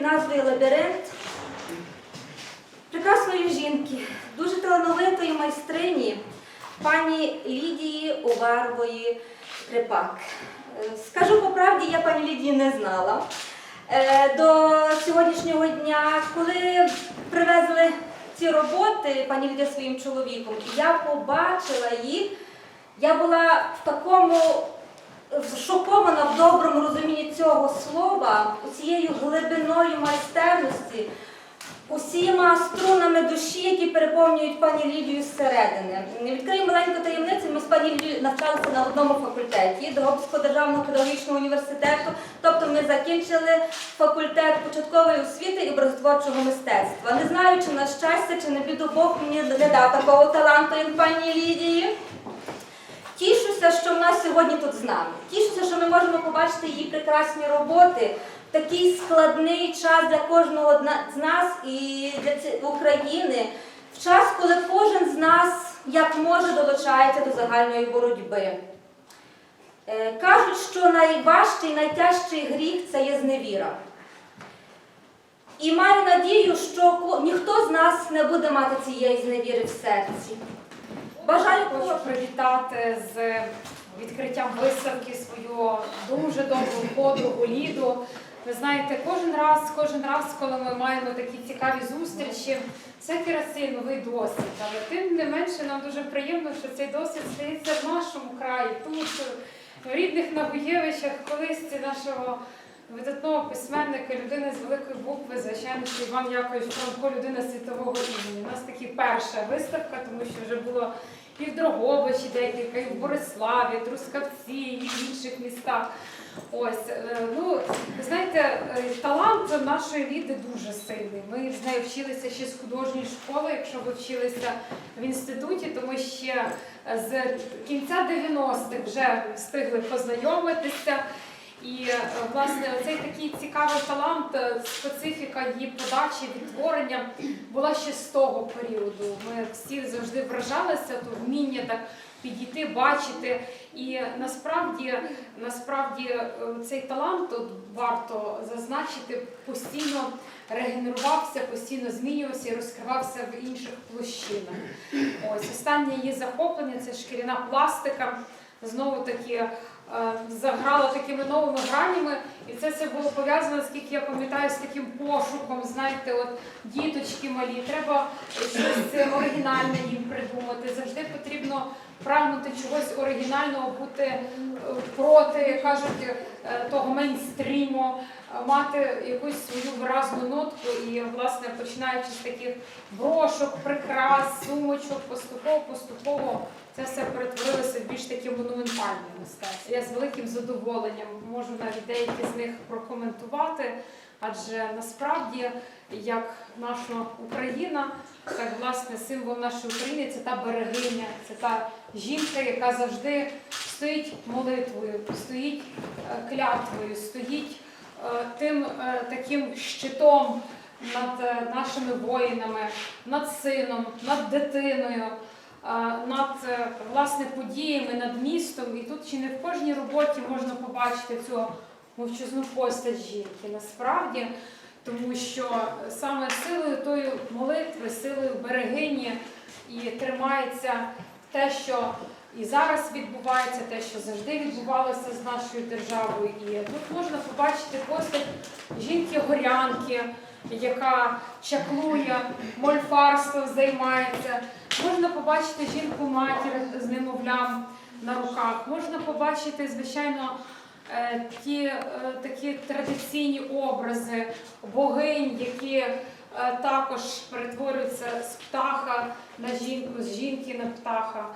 під назвою Лабіринт прекрасної жінки, дуже талановитої майстрині пані Лідії Уварвої Крипак. Е, Скажу по правді, я пані Лідії не знала. Е, До сьогоднішнього дня, коли привезли ці роботи, пані Лідія своїм чоловіком, я побачила їх, я була в такому шокована в доброму розумінні цього слова, цією глибиною майстерності, усіма струнами душі, які переповнюють пані Лідію зсередини. Відкрию маленьку таємницю. Ми з пані Лідією навчалися на одному факультеті Дрогобського державного педагогічного університету. Тобто ми закінчили факультет початкової освіти і образотворчого мистецтва. Не знаю, чи на щастя, чи на біду Бог мені не дав такого таланту, як пані Лідії. Тішуся, що вона сьогодні тут з нами. Тішуся, що ми можемо побачити її прекрасні роботи такий складний час для кожного з нас і для України, в час, коли кожен з нас як може долучається до загальної боротьби. Е, Кажуть, що найважчий, найтяжчий гріх це є зневіра. І маю надію, що ніхто з нас не буде мати цієї зневіри в серці. Бажаю Хочу привітати з відкриттям виставки свою дуже добру подругу Ліду. Ви знаєте, кожен раз, кожен раз, коли ми маємо такі цікаві зустрічі, раз цей новий досвід. Але тим не менше нам дуже приємно, що цей досвід стається в нашому краї, тут, в рідних Нагуєвичах, колись нашого видатного письменника, людини з великої букви, звичайно, що Іван Якович Франко, людина світового імені. У нас таки перша виставка, тому що вже було і в Дрогобичі декілька, і в Бориславі, і Трускавці, і в інших містах. Ось, е, ну, ви знаєте, е, талант нашої Ліди дуже сильний. Ми з нею вчилися ще з художньої школи, якщо ви вчилися в інституті, то ми ще з кінця 90-х вже встигли познайомитися. І е, власне цей такий цікавий талант, е, специфіка її подачі, відтворення була ще з того періоду. Ми всі завжди вражалися, то вміння так підійти, бачити. І насправді, насправді е, цей талант от варто зазначити, постійно регенерувався, постійно змінювався і розкривався в інших площинах. Ось останнє її захоплення це шкіряна пластика. Знову таки заграла такими новими гранями, і це все було пов'язано, наскільки я пам'ятаю, з таким пошуком. Знаєте, от діточки малі, треба щось оригінальне їм придумати. Завжди потрібно прагнути чогось оригінального, бути е, проти, кажуть, е, того мейнстріму, е, мати якусь свою виразну нотку. І, власне, починаючи з таких брошок, прикрас, сумочок, поступово, поступово це все перетворилося в більш таке монументальне мистецтво. Я з великим задоволенням можу навіть деякі з них прокоментувати, адже насправді, як наша Україна, так власне символ нашої України це та берегиня, це та жінка, яка завжди стоїть молитвою, стоїть е, клятвою, стоїть е, тим е, таким щитом над нашими воїнами, над сином, над дитиною над е, власне подіями, над містом. І тут чи не в кожній роботі можна побачити цю мовчазну постать жінки. Насправді, тому що саме силою тої молитви, силою берегині і тримається те, що і зараз відбувається, те, що завжди відбувалося з нашою державою. І тут можна побачити постать жінки-горянки, яка чаклує, мольфарством займається. Можна побачити жінку матір з немовлям на руках. Можна побачити, звичайно, е, ті е, такі традиційні образи богинь, які е, також перетворюються з птаха на жінку, з жінки на птаха.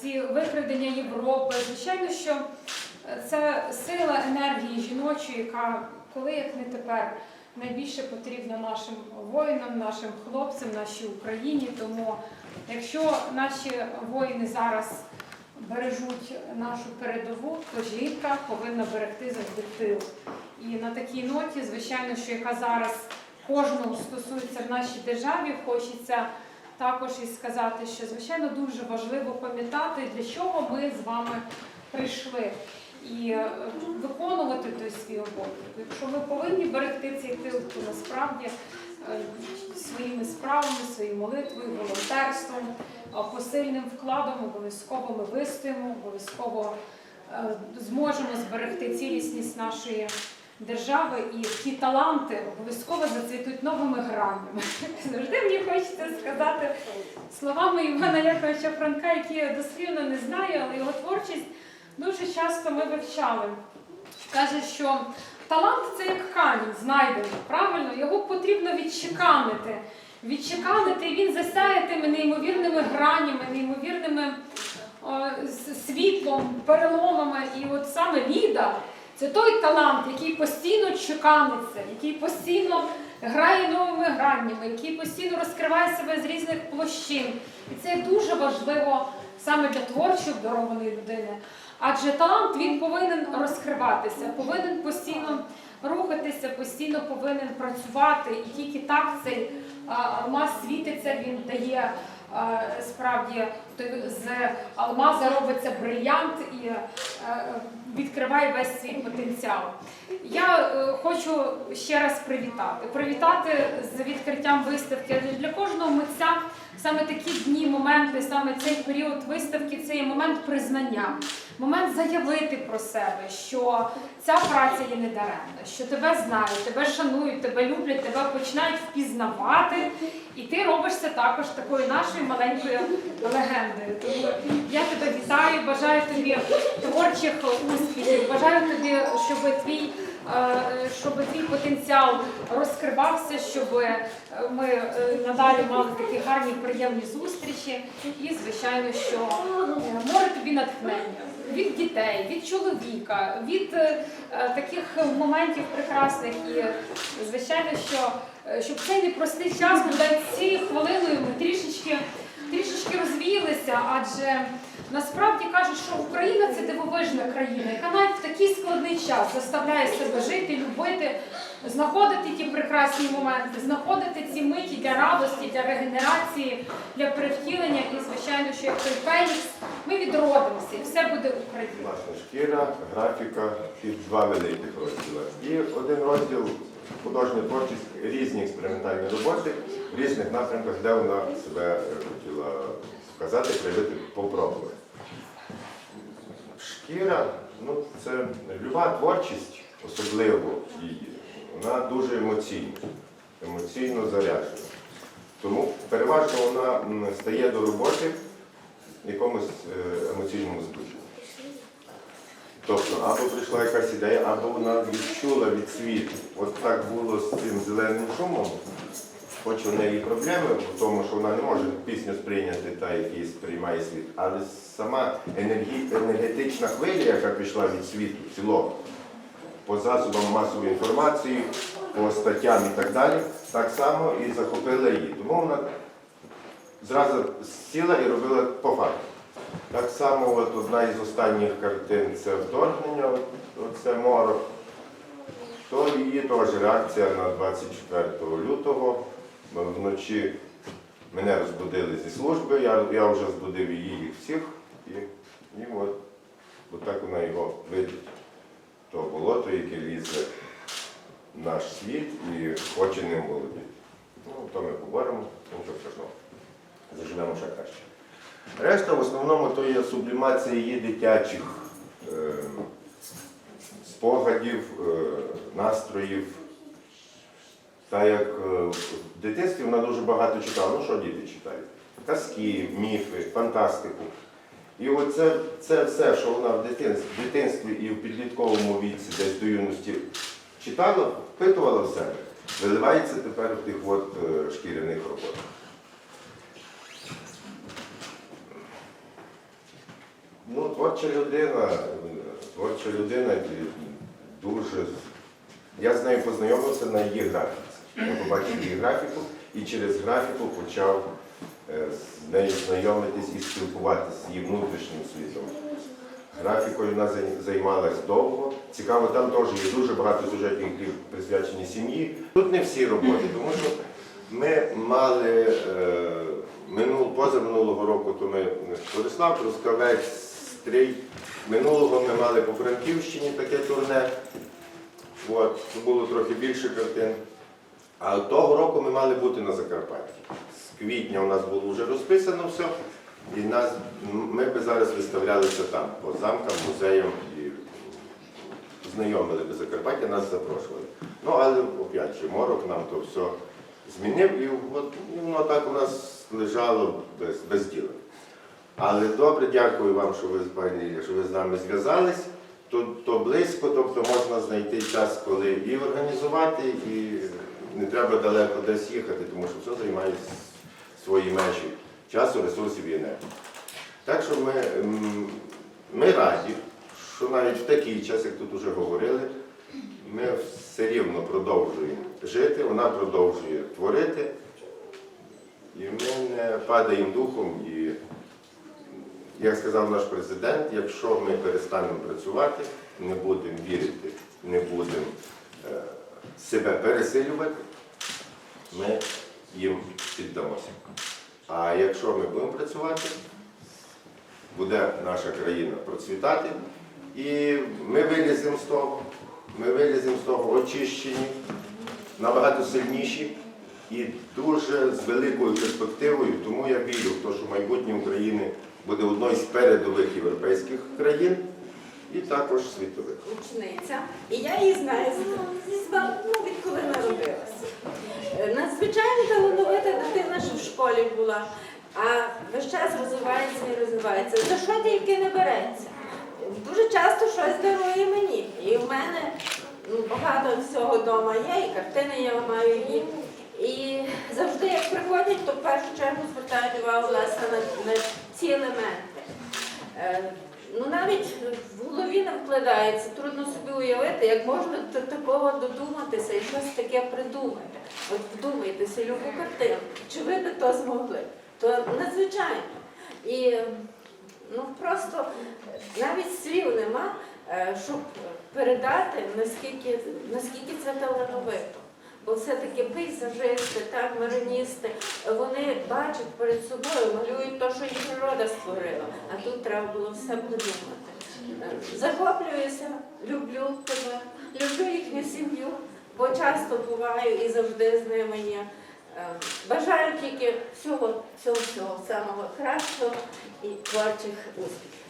Ці викрадення Європи. Звичайно, що це сила енергії жіночої, яка коли як не тепер найбільше потрібна нашим воїнам, нашим хлопцям, нашій Україні. Тому якщо наші воїни зараз бережуть нашу передову, то жінка повинна берегти завжди тил. І на такій ноті, звичайно, що яка зараз кожного стосується в нашій державі, хочеться також і сказати, що звичайно дуже важливо пам'ятати, для чого ми з вами прийшли. І е, виконувати той свій обов'язок. Якщо ми повинні берегти цей тил, то насправді е, своїми справами, своєю молитвою, волонтерством, посильним вкладом обов'язково ми вистоїмо, обов'язково е, зможемо зберегти цілісність нашої держави і ті таланти обов'язково зацвітуть новими гранями. Завжди мені хочеться сказати словами Івана Яковича Франка, які я дослівно не знаю, але його творчість дуже часто ми вивчали. Каже, що талант це як камінь знайдений, правильно? Його потрібно відчеканити. Відчеканити, і він засяє тими неймовірними гранями, неймовірними с- світлом, переломами. І от саме Ліда це той талант, який постійно чеканиться, який постійно грає новими гранями, який постійно розкриває себе з різних площин. І це дуже важливо саме для творчо обдарованої людини. Адже талант він повинен розкриватися, повинен постійно рухатися, постійно повинен працювати. І тільки так цей алмаз світиться, він дає справді з алмаза робиться брильянт і е, відкриває весь свій потенціал. Я е, хочу ще раз привітати. Привітати з відкриттям виставки. Для кожного митця саме такі дні, моменти, саме цей період виставки це є момент признання, момент заявити про себе, що ця праця є недаремна, що тебе знають, тебе шанують, тебе люблять, тебе починають впізнавати, і ти робишся також такою нашою маленькою легендою. Тому я тебе вітаю, бажаю тобі творчих успіхів, бажаю тобі, щоб твій. Щоб твій потенціал розкривався, щоб е, ми е, надалі мали такі гарні приємні зустрічі, і звичайно, що е, море тобі натхнення від дітей, від чоловіка, від е, е, таких моментів прекрасних. І звичайно, що щоб цей непростий час буде цією хвилиною ми трішечки адже насправді кажуть, що Україна це дивовижна країна, яка навіть в такий складний час заставляє себе жити, любити, знаходити ті прекрасні моменти, знаходити ці миті для радості, для регенерації, для перевтілення. І звичайно, що як той Фенікс, ми відродимося, і все буде Україна. Власне, шкіра, графіка і два великих розділи. І один розділ художня творчість, різні експериментальні роботи в різних напрямках, де вона себе хотіла показати, проявити, попробувати. Шкіра, ну це люба творчість, особливо її, вона дуже емоційна, емоційно заряджена. Тому переважно вона стає до роботи в якомусь е, емоційному збудженні. Тобто, або прийшла якась ідея, або вона відчула від світу. От так було з цим зеленим шумом. Хоч у неї проблеми в тому, що вона не може пісню сприйняти та, який сприймає світ, але сама енергі- енергетична хвиля, яка пішла від світу цілого, по засобам масової інформації, по статтям і так далі, так само і захопила її. Тому вона зразу сіла і робила по факту. Так само от одна із останніх картин це вторгнення, оце морок. То її теж реакція на 24 лютого. Вночі мене розбудили зі служби, я, я вже збудив її їх всіх, і, і от, от так вона його видить. То болото, яке лізе в наш світ і хоче ним володіти. Ну, то ми поговоримо, нічого страшного. Заживемо ще краще. Решта в основному то є сублімація її дитячих е, спогадів, е, настроїв. Та як е, в дитинстві вона дуже багато читала. Ну що діти читають? Казки, міфи, фантастику. І оце це все, що вона в дитинстві, в дитинстві і в підлітковому віці, десь до юності читала, впитувала в себе, виливається тепер в тих от е, шкіряних роботах. Ну, творча людина, творча людина дуже. Я з нею познайомився на її графіці. Я побачив її графіку і через графіку почав е, з нею знайомитись і спілкуватися з її внутрішнім світом. Графікою вона зай- займалась довго. Цікаво, там теж є дуже багато сюжетів, які присвячені сім'ї. Тут не всі роботи, тому що ми мали е, минул, позаминулого року, то ми Борислав Трускавець, настрій. Минулого ми мали по Франківщині таке турне. От, було трохи більше картин. А того року ми мали бути на Закарпатті. З квітня у нас було вже розписано все, і нас, ми би зараз виставлялися там, по замкам, музеям і знайомили би Закарпаття, нас запрошували. Ну, але опять же, морок нам то все змінив, і, от, воно так у нас лежало без, без діла. Але добре, дякую вам, що ви, пані що ви з нами зв'язались. То, то близько, тобто можна знайти час, коли і організувати, і не треба далеко десь їхати, тому що все займає свої межі часу, ресурсів і енергії. Так що ми, ми раді, що навіть в такий час, як тут вже говорили, ми все рівно продовжуємо жити, вона продовжує творити, і ми не падаємо духом. І, як сказав наш президент, якщо ми перестанемо працювати, не будемо вірити, не будемо е, себе пересилювати, ми їм піддамося. А якщо ми будемо працювати, буде наша країна процвітати, і ми виліземо з того, ми виліземо з того очищені, набагато сильніші і дуже з великою перспективою. Тому я вірю в те, що майбутнє України буде одною з передових європейських країн і також світових. учениця, і я її знаю ну, відколи народилася. Е, Надзвичайно талановита дитина, що в школі була, а весь час розвивається і розвивається. За що тільки не береться. Дуже часто щось дарує мені. І в мене ну, багато всього вдома є, і картини я маю її. І завжди, як приходять, то в першу чергу звертають увагу власне на, на ці елементи. Ну навіть в голові не вкладається, трудно собі уявити, як можна до такого додуматися і щось таке придумати. От вдумайтеся, любу картину. Чи ви би то змогли? То надзвичайно. І ну просто навіть слів нема, е, щоб передати, наскільки, наскільки це талановито. Бо все-таки пейзажисти, так, мариністи, вони бачать перед собою, малюють те, що їх природа створила. А тут треба було все придумати. Е, Захоплююся, люблю тебе, люблю їхню сім'ю, бо часто буваю і завжди з ними є. Е, Бажаю тільки всього, всього, всього самого кращого і творчих успіхів.